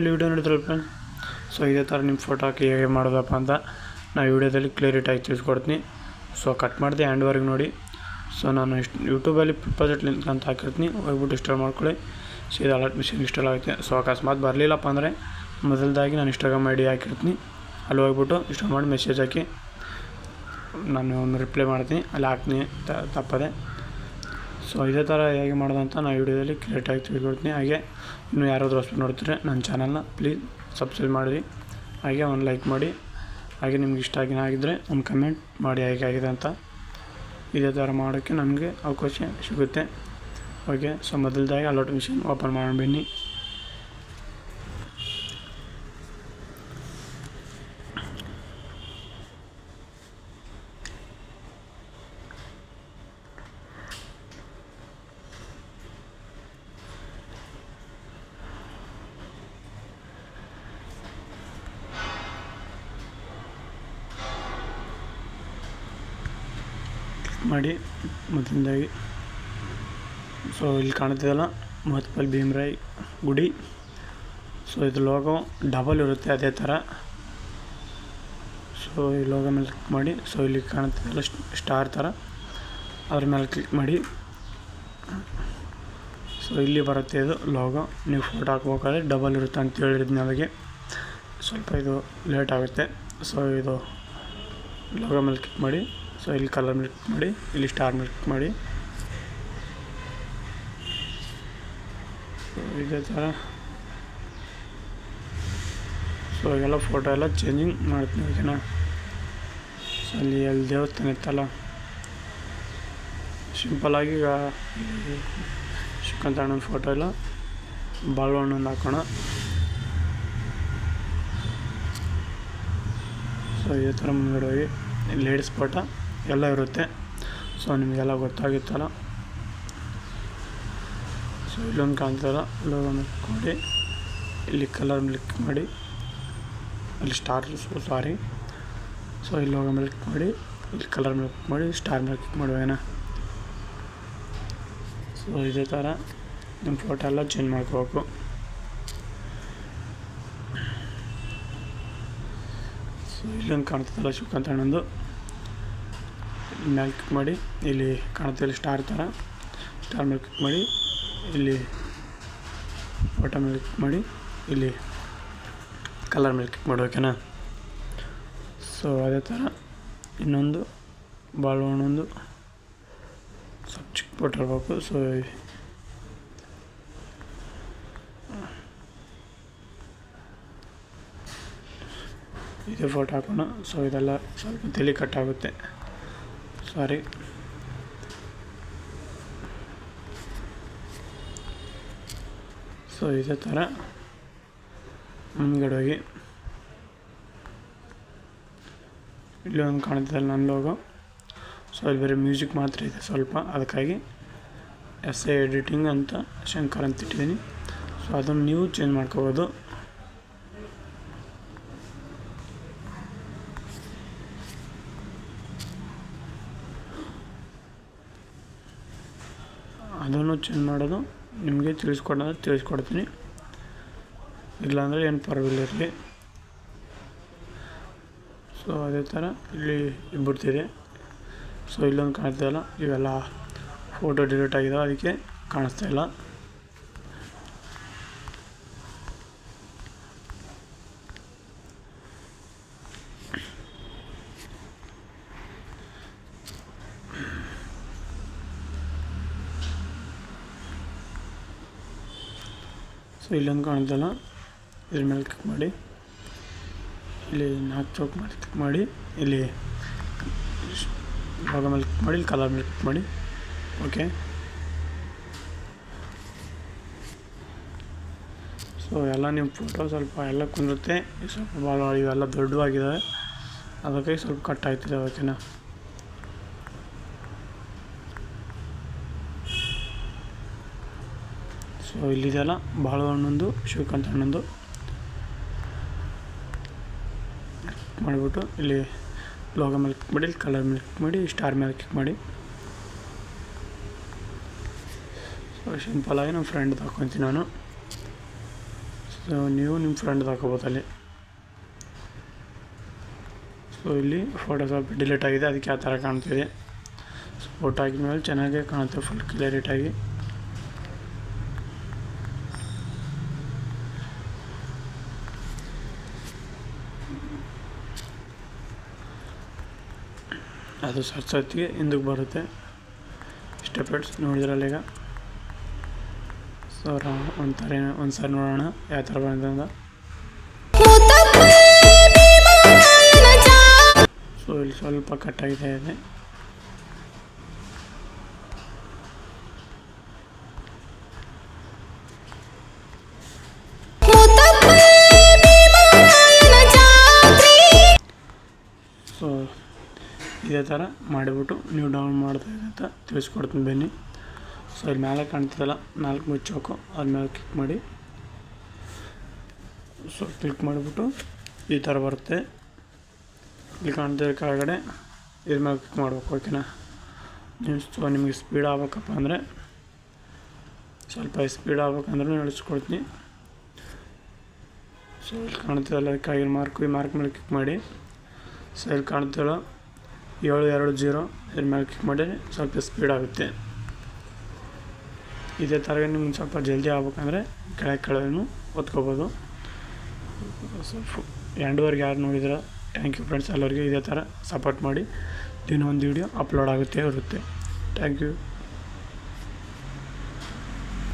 ಇಲ್ಲಿ ವೀಡಿಯೋ ನೋಡಿದ್ರಲ್ಲ friends so ಇದೇ ಥರ ನಿಮ್ಮ ಫೋಟೋ ಹಾಕಿ ಹೇಗೆ ಮಾಡೋದಪ್ಪ ಅಂತ ನಾನು ವೀಡಿಯೋದಲ್ಲಿ ಕ್ಲಿಯರಿಟಾಗಿ ತಿಳಿಸ್ಕೊಡ್ತೀನಿ. ಸೊ ಕಟ್ ಮಾಡಿದೆ ಹ್ಯಾಂಡ್ವರ್ಗೆ ನೋಡಿ. ಸೊ ನಾನು ಇಷ್ಟು ಯೂಟ್ಯೂಬಲ್ಲಿ ಡಿಪಾಸಿಟ್ ಲಿಂಕ್ ಅಂತ ಹಾಕಿರ್ತೀನಿ. ಹೋಗ್ಬಿಟ್ಟು ಇನ್ಸ್ಟಾಲ್ ಮಾಡ್ಕೊಳ್ಳಿ. ಸೀದಾ ಅಲರ್ಟ್ ಮಿಷನ್ ಇನ್ಸ್ಟಾಲ್ ಆಗುತ್ತೆ. ಸೊ ಅಕಸ್ಮಾತ್ ಬರಲಿಲ್ಲಪ್ಪ ಅಂದರೆ ಮೊದಲದಾಗಿ ನಾನು ಇನ್ಸ್ಟಾಗ್ರಾಮ್ ಐ ಹಾಕಿರ್ತೀನಿ. ಅಲ್ಲಿ ಹೋಗ್ಬಿಟ್ಟು ಇನ್ಸ್ಟಾಲ್ ಮಾಡಿ ಮೆಸೇಜ್ ಹಾಕಿ ನಾನು ರಿಪ್ಲೈ ಮಾಡ್ತೀನಿ. ಅಲ್ಲಿ ಹಾಕ್ತೀನಿ ತಪ್ಪದೆ. ಸೊ ಇದೇ ಥರ ಹೇಗೆ ಮಾಡೋದಂತ ನಾನು ವೀಡಿಯೋದಲ್ಲಿ ಕ್ರಿಯೇಟಾಗಿ ತಿಳ್ಕೊಡ್ತೀನಿ ಹಾಗೆ ಇನ್ನು ಯಾರಾದರೂ ಅಷ್ಟು ನೋಡ್ತಿದ್ರೆ ನನ್ನ ಚಾನಲ್ನ ಪ್ಲೀಸ್ ಸಬ್ಸ್ಕ್ರೈಬ್ ಮಾಡಿರಿ. ಹಾಗೆ ಒಂದು ಲೈಕ್ ಮಾಡಿ. ಹಾಗೆ ನಿಮ್ಗೆ ಇಷ್ಟ ಆಗಿನ ಆಗಿದ್ದರೆ ಒಂದು ಕಮೆಂಟ್ ಮಾಡಿ ಹೇಗೆ ಆಗಿದೆ ಅಂತ. ಇದೇ ಥರ ಮಾಡೋಕ್ಕೆ ನಮಗೆ ಅವಕಾಶ ಸಿಗುತ್ತೆ. ಓಕೆ ಸೊ ಮೊದಲದಾಗಿ ಅಲರ್ಟ್ ಮಿಷನ್ ಓಪನ್ ಮಾಡಿ ಬನ್ನಿ. ಮಾಡಿ ಮೊದಲನೇದಾಗಿ ಸೊ ಇಲ್ಲಿ ಕಾಣ್ತಿದ್ದಲ್ಲ ಮಹತ್ಪಲ್ ಭೀಮರಾಯ್ ಗುಡಿ. ಸೊ ಇದು ಲೋಗೋ ಡಬಲ್ ಇರುತ್ತೆ ಅದೇ ಥರ ಸೊ ಈ ಲೋಗೋ ಮೇಲೆ ಕ್ಲಿಕ್ ಮಾಡಿ. ಸೊ ಇಲ್ಲಿ ಕಾಣ್ತಿದ್ದಲ್ಲ ಸ್ಟಾರ್ ಥರ ಅದ್ರ ಮೇಲೆ ಕ್ಲಿಕ್ ಮಾಡಿ. ಸೊ ಇಲ್ಲಿ ಬರುತ್ತೆ ಇದು ಲೋಗೋ ನೀವು ಫೋಟೋ ಹಾಕ್ಬೇಕಾದ್ರೆ ಡಬಲ್ ಇರುತ್ತೆ ಅಂತ ಹೇಳಿದ್ದು ನಮಗೆ ಸ್ವಲ್ಪ ಇದು ಲೇಟ್ ಆಗುತ್ತೆ. ಸೊ ಇದು ಲೋಗೋ ಮೇಲೆ ಕ್ಲಿಕ್ ಮಾಡಿ. ಸೊ ಇಲ್ಲಿ ಕಲರ್ ಮೇಲೆ ಕ್ಲಿಕ್ ಮಾಡಿ, ಇಲ್ಲಿ ಸ್ಟಾರ್ ಮೇಲೆ ಕ್ಲಿಕ್ ಮಾಡಿ ಇದೇ ಥರ ಸೊ ಈಗೆಲ್ಲ ಫೋಟೋ ಎಲ್ಲ ಚೇಂಜಿಂಗ್ ಮಾಡ್ತೀನಿ, ಓಕೆನಾ? ಸೊ ಅಲ್ಲಿ ಅಲ್ಲಿ ದೇವಸ್ಥಾನ ಇತ್ತಲ್ಲ? ಸಿಂಪಲ್ಲಾಗಿ ಈಗ ಶ್ರೀಕಾಂತ್ ಅಣ್ಣನ ಫೋಟೋ ಎಲ್ಲ ಬಾಳವಣ್ಣನ ಹಾಕೋಣ. ಸೊ ಇದೇ ಥರ ಮುಂದ್ಗಡೆ ಹೋಗಿ ಲೇಡೀಸ್ ಫೋಟೋ ಎಲ್ಲ ಇರುತ್ತೆ. ಸೊ ನಿಮಗೆಲ್ಲ ಗೊತ್ತಾಗಿತ್ತಲ್ಲ? ಸೊ ಇಲ್ಲೊಂದು ಕಾಣ್ತಲ್ಲ ಲೋಗೋ ಮಾಡಿ ಇಲ್ಲಿ ಕಲರ್ ಕ್ಲಿಕ್ ಮಾಡಿ. ಅಲ್ಲಿ ಸ್ಟಾರ್ ಸಾರಿ ಸೊ ಇಲ್ಲಿ ಲೋಗೋ ಮೇಲೆ ಕ್ಲಿಕ್ ಮಾಡಿ. ಇಲ್ಲಿ ಕಲರ್ ಮೇಲೆ ಕ್ಲಿಕ್ ಮಾಡಿ ಸ್ಟಾರ್ ಮೇಲೆ ಕ್ಲಿಕ್ ಮಾಡುವೇನ ಸೊ ಇದೇ ಥರ ನಿಮ್ಮ ಫೋಟೋ ಎಲ್ಲ ಚೇಂಜ್ ಮಾಡ್ಕೋಬೇಕು. ಸೊ ಇಲ್ಲೊಂದು ಕಾಣ್ತದಲ್ಲ ಶಿವಕಾಂತ್ ಮೇಲೆ ಕ್ಲಿಕ್ ಮಾಡಿ, ಇಲ್ಲಿ ಕಾಣುತ್ತೆ ಸ್ಟಾರ್ ಥರ ಸ್ಟಾರ್ ಮೇಲೆ ಕ್ಲಿಕ್ ಮಾಡಿ, ಇಲ್ಲಿ ಫೋಟೋ ಮೇಲೆ ಕ್ಲಿಕ್ ಮಾಡಿ, ಇಲ್ಲಿ ಕಲರ್ ಮೇಲೆ ಕ್ಲಿಕ್ ಮಾಡಿ ಓಕೆನಾ ಸೊ ಅದೇ ಥರ ಇನ್ನೊಂದು ಬಾಳವಣ್ಣೊಂದು ಸ್ವಲ್ಪ ಚಿಕ್ಕ ಫೋಟೋ ಇರಬೇಕು. ಸೊ ಇದೇ ಫೋಟೋ ಹಾಕೋಣ. ಸೊ ಇದೆಲ್ಲ ಸ್ವಲ್ಪ ತಲೆ ಕಟ್ಟಾಗುತ್ತೆ. ಸಾರಿ ಸೊ ಇದೇ ಥರ ಮುಂದ್ಗಡೆ ಹೋಗಿ. ಇಲ್ಲಿ ಒಂದು ಕಾಣ್ತಿದ್ದಲ್ಲ ನನ್ನ ಲೋಗೋ ಸೊ ಅಲ್ಲಿ ಬೇರೆ ಮ್ಯೂಸಿಕ್ ಮಾತ್ರ ಇದೆ ಸ್ವಲ್ಪ. ಅದಕ್ಕಾಗಿ ಎಸ್ ಎ ಎಡಿಟಿಂಗ್ ಅಂತ ಶಂಕರ್ ಅಂತ ಇಟ್ಟಿದ್ದೀನಿ. ಸೊ ಅದನ್ನು ನೀವು ಚೇಂಜ್ ಮಾಡ್ಕೋಬೋದು. ಅದನ್ನು ಚೇಂಜ್ ಮಾಡೋದು ನಿಮಗೆ ತಿಳಿಸ್ಕೊಡೋದು ತಿಳಿಸ್ಕೊಡ್ತೀನಿ. ಇಲ್ಲಾಂದರೆ ಏನು ಪರವಾಗಿಲ್ಲ ಇರಲಿ. ಸೊ ಅದೇ ಥರ ಇಲ್ಲಿ ಬಿಡ್ತಿದೆ ಸೊ ಇಲ್ಲೊಂದು ಕಾಣ್ತಿದೆಯಲ್ಲ ಇವೆಲ್ಲ ಫೋಟೋ ಡಿಲೀಟ್ ಆಗಿದೆ ಅದಕ್ಕೆ ಕಾಣಿಸ್ತಾ ಇಲ್ಲ. ಸೊ ಇಲ್ಲೊಂದು ಕಾಣ್ತಲ್ಲ ಇದ್ರ ಮೇಲೆ ಕ್ಲಿಕ್ ಮಾಡಿ. ಇಲ್ಲಿ ನಾಲ್ಕು ಚೌಕ್ ಮೇಲೆ ಕ್ಲಿಕ್ ಮಾಡಿ. ಇಲ್ಲಿ ಭಾಗ ಮೇಲೆ ಕ್ಲಿಕ್ ಮಾಡಿ, ಇಲ್ಲಿ ಕಲರ್ ಮೇಲೆ ಕ್ಲಿಕ್ ಮಾಡಿ. ಓಕೆ ಸೊ ಎಲ್ಲ ನಿಮ್ಮ ಫೋಟೋ ಸ್ವಲ್ಪ ಎಲ್ಲ ಕುಂದುತ್ತೆ ಸ್ವಲ್ಪ ಭಾಳ ಇವೆಲ್ಲ ದೊಡ್ಡವಾಗಿದ್ದಾವೆ ಅದಕ್ಕಾಗಿ ಸ್ವಲ್ಪ ಕಟ್ ಆಯ್ತಿದೆ ಓಕೆನಾ ಸೊ ಇಲ್ಲಿದೆಯಲ್ಲ ಭಾಳ ಹಣ್ಣೊಂದು ಶಿವಕಾಂತ ಹಣ್ಣೊಂದು ಮಾಡಿಬಿಟ್ಟು ಇಲ್ಲಿ ಲೋಗ ಮೇಲೆ ಕ್ಲಿಕ್ ಮಾಡಿ ಕಲರ್ ಮೇಲೆ ಕ್ಲಿಕ್ ಮಾಡಿ ಸ್ಟಾರ್ ಮೇಲೆ ಕ್ಲಿಕ್ ಮಾಡಿ. ಸೊ ಸಿಂಪಲಾಗಿ ನಮ್ಮ ಫ್ರೆಂಡ್ ಹಾಕೊತೀನಿ ನಾನು. ಸೊ ನೀವು ನಿಮ್ಮ ಫ್ರೆಂಡ್ ಹಾಕೋಬೋದು ಅಲ್ಲಿ. ಸೊ ಇಲ್ಲಿ ಫೋಟೋ ಸ್ವಲ್ಪ ಡಿಲೀಟ್ ಆಗಿದೆ, ಅದಕ್ಕೆ ಆ ಥರ ಕಾಣ್ತಿದೆ. ಸೊ ಫೋಟೋ ಹಾಕಿದ ಮೇಲೆ ಚೆನ್ನಾಗೇ ಕಾಣುತ್ತೆ ಫುಲ್ ಕ್ಲಿಯರಿಟಾಗಿ ಅದು ಸರ್ಚ್ ಹೊತ್ತಿಗೆ ಹಿಂದಕ್ಕೆ ಬರುತ್ತೆ. ಇಷ್ಟೇ ಫ್ರೆಂಡ್ಸ್ ನೋಡಿದ್ರಲ್ಲ ಈಗ. ಸೊ ಒಂಥರ ಒಂದು ಸಾರಿ ನೋಡೋಣ ಯಾವ ಥರ ಬಂದಿದೆ ಅಂತ. ಸೊ ಇಲ್ಲಿ ಸ್ವಲ್ಪ ಕಟ್ಟಾಗಿದೆ ಇದೆ ಇದೇ ಥರ ಮಾಡಿಬಿಟ್ಟು ನೀವು ಡೌನ್ ಮಾಡ್ದಾಗ ಅಂತ ತಿಳಿಸ್ಕೊಡ್ತೀನಿ ಬನ್ನಿ. ಸೊ ಇಲ್ಲಿ ಮೇಲೆ ಕಾಣ್ತದಲ್ಲ ನಾಲ್ಕು ಮುಚ್ಚೋಕು ಅದ್ರ ಮೇಲೆ ಕ್ಲಿಕ್ ಮಾಡಿ. ಸೊ ಕ್ಲಿಕ್ ಮಾಡಿಬಿಟ್ಟು ಈ ಥರ ಬರುತ್ತೆ. ಇಲ್ಲಿ ಕಾಣ್ತಿರೋ ಕೆಳಗಡೆ, ಇದ್ರ ಮೇಲೆ ಕ್ಲಿಕ್ ಮಾಡ್ಬೇಕು ಓಕೆನಾ ನೀವು ಸೊ ನಿಮಗೆ ಸ್ಪೀಡ್ ಆಗ್ಬೇಕಪ್ಪ ಅಂದರೆ, ಸ್ವಲ್ಪ ಸ್ಪೀಡ್ ಆಗ್ಬೇಕಂದ್ರೂ ನಡೆಸ್ಕೊಡ್ತೀನಿ. ಸೊ ಇಲ್ಲಿ ಕಾಣ್ತಿರಲ್ಲ ಕೆಳಗಿನ ಮಾರ್ಕ್ ಈ ಮಾರ್ಕ್ ಮೇಲೆ ಕ್ಲಿಕ್ ಮಾಡಿ. ಸೊ ಇಲ್ಲಿ ಕಾಣ್ತಿಲ್ಲ ಏಳು ಎರಡು ಜೀರೋ ಇದ್ರ ಮೇಲೆ ಕ್ಲಿಕ್ ಮಾಡಿ ಸ್ವಲ್ಪ ಸ್ಪೀಡ್ ಆಗುತ್ತೆ. ಇದೇ ಥರ ನಿಮ್ಗೆ ಸ್ವಲ್ಪ ಜಲ್ದಿ ಆಗ್ಬೇಕಂದ್ರೆ ಕೆಳಗೆ ಕೆಳಗೂ ಓದ್ಕೋಬೋದು. ಸ್ವಲ್ಪ ಎಂಡ್ವರ್ಗೆ ಯಾರು ನೋಡಿದ್ರೆ ಥ್ಯಾಂಕ್ ಯು ಫ್ರೆಂಡ್ಸ್ ಎಲ್ಲರಿಗೂ ಇದೇ ಥರ ಸಪೋರ್ಟ್ ಮಾಡಿ. ದಿನ ಒಂದು ವೀಡಿಯೋ ಅಪ್ಲೋಡ್ ಆಗುತ್ತೆ, ಇರುತ್ತೆ. Thank you